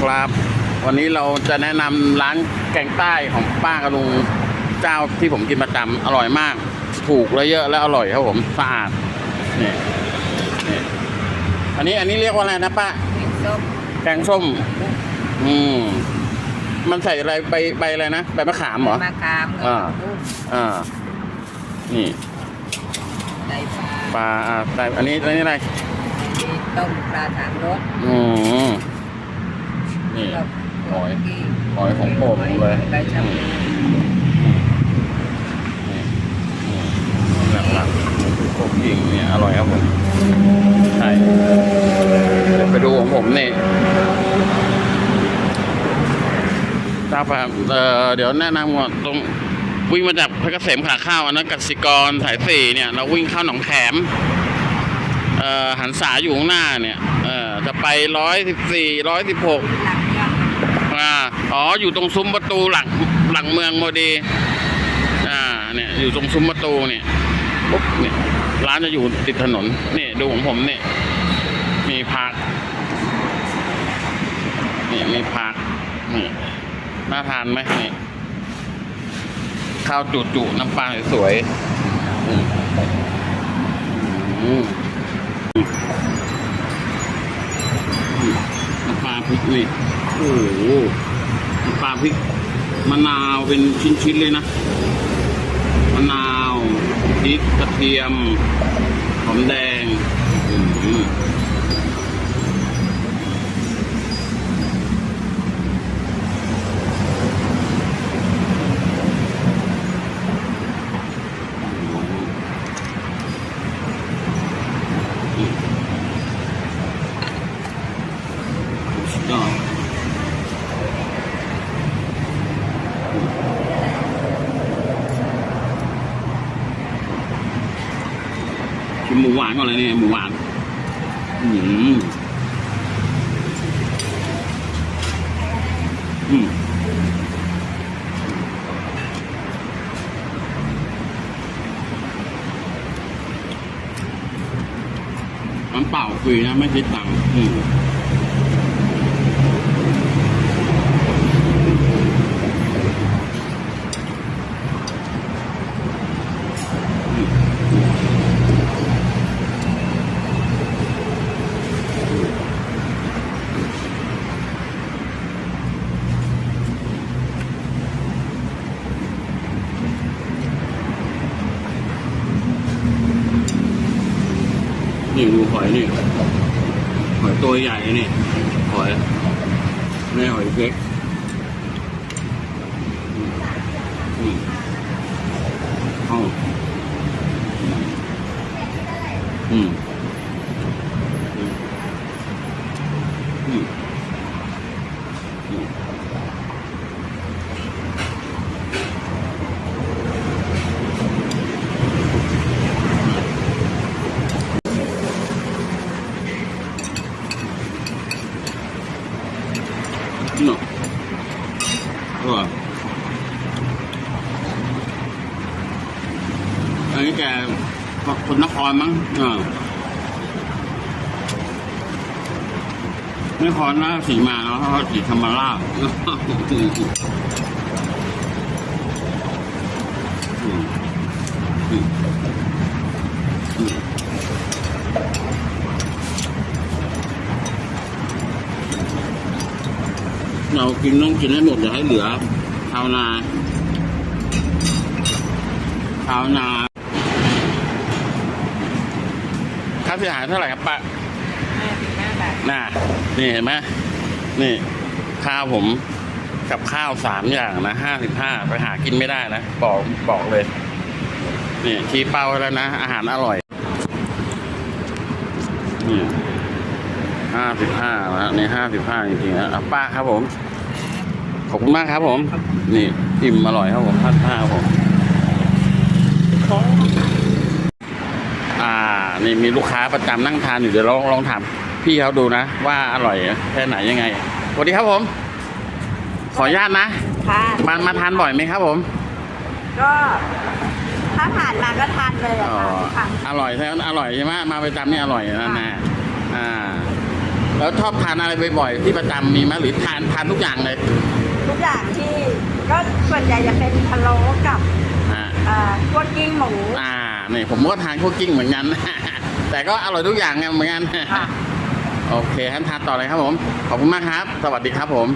ดีครับ วันนี้เราจะแนะนำร้านแกงใต้ของป้ากระลุงเจ้าที่ผมกินประจำอร่อยมาก ถูกและเยอะและอร่อยครับผมสะอาดนี่นี่อันนี้อันนี้เรียกว่าอะไรนะป้าส้มแกงส้ม อืมมันใส่อะไรใบใบอะไรนะใบมะขามเหรอมะขามอ่ากุ้งอ่านี่ไตปลาปลาอ่าใส่อันนี้อันนี้อะไรมีต้มปลาถางรสอืม นี่หอยหอยของโปรดผมเลยหลักหลักๆพวกยิงเนี่ยอร่อยครับผม ใช่เดี๋ยวไปดูของผมนี่ทราบป่ะเอ่อเดี๋ยวแนะนำก่อนตรงวิ่งมาจากพระเกษมขาข้าวอันนั้นกสิกรสายสี่เนี่ย เราวิ่งเข้าหนองแขมเอ่อหันษาอยู่ข้างหน้าเนี่ย เอ่อจะไปร้อยสิบสี่ร้อยสิบหก อ่าอ๋ออยู่ตรงซุ้มประตูหลังหลังเมืองโมดีอ่าเนี่ยอยู่ตรงซุ้มประตูเนี่ยปุ๊บเนี่ยร้านจะอยู่ติดถนนนี่ดูของผมเนี่ยมีพักนี่มีพักนี่น่าทานไหมนี่ข้าวจุจุๆน้ำปลาสวยๆอืม พริกนี่โอ้โหปลาพริกมะนาวเป็นชิ้นๆเลยนะมะนาวพริกกระเทียมหอมแดงอืม ชิมหมูหวานก่อนเลยเนี่ยหมูหวานอืมอืมน้ำเปล่าฟรีนะไม่คิดตังค์อืม นี่ดูหอยนี่ หอยตัวใหญ่นี่ หอยไม่หอยเล็กอืมเอาอืมอืมอืมเนาะอ ร่อยอันนี้แกคนนครมั้งเออนครราชสีมาแล้วเขาสีธรรมราชอืมอืมอืมเรา กินต้องกินให้หมดอย่าให้เหลือชาวนาชาวนาค่าเสียหายเท่าไหร่ครับปะห้าสิบห้าบาทน่ะนี่เห็นไหมนี่ข้าวผมกับข้าวสามอย่างนะห้าสิบห้าไปหากินไม่ได้นะบอกบอกเลย นี่ชี้เป้าไว้แล้วนะ อาหารอร่อย นี่ห้าสิบห้านะนี่ห้าสิบห้าจริงๆนะอะป้าครับผม ขอบคุณมากครับผม นี่อิ่มอร่อยครับผมพัดผ้าครับผมอ่า นี่มีลูกค้าประจำนั่งทานอยู่เดี๋ยวลองลองถามพี่เขาดูนะ ว่าอร่อยแค่ไหนยังไงสวัสดีครับผม ขออนุญาตนะค่ะมามาทานบ่อยไหมครับผม ก็ถ้าผ่านมาก็ทานเลยอะอ๋อค่ะทุกครั้งอร่อยใช่ไหมอร่อยใช่ไหมมาประจำนี่อร่อยนะนะอ่า แล้วชอบทานอะไรบ่อยๆที่ประจำมีไหมหรือทานทานทุกอย่างเลย ทุกอย่างที่ก็ส่วนใหญ่จะเป็นพะโล้กับอ่าเอ่อพวกกิ้งหมูอ่านี่ผมก็ทานคั่วกิ้งเหมือนกัน แต่ก็อร่อยทุกอย่างไงเหมือนกัน ค่ะ โอเคท่านทานต่อเลยครับผม ขอบคุณมากครับ สวัสดีครับผม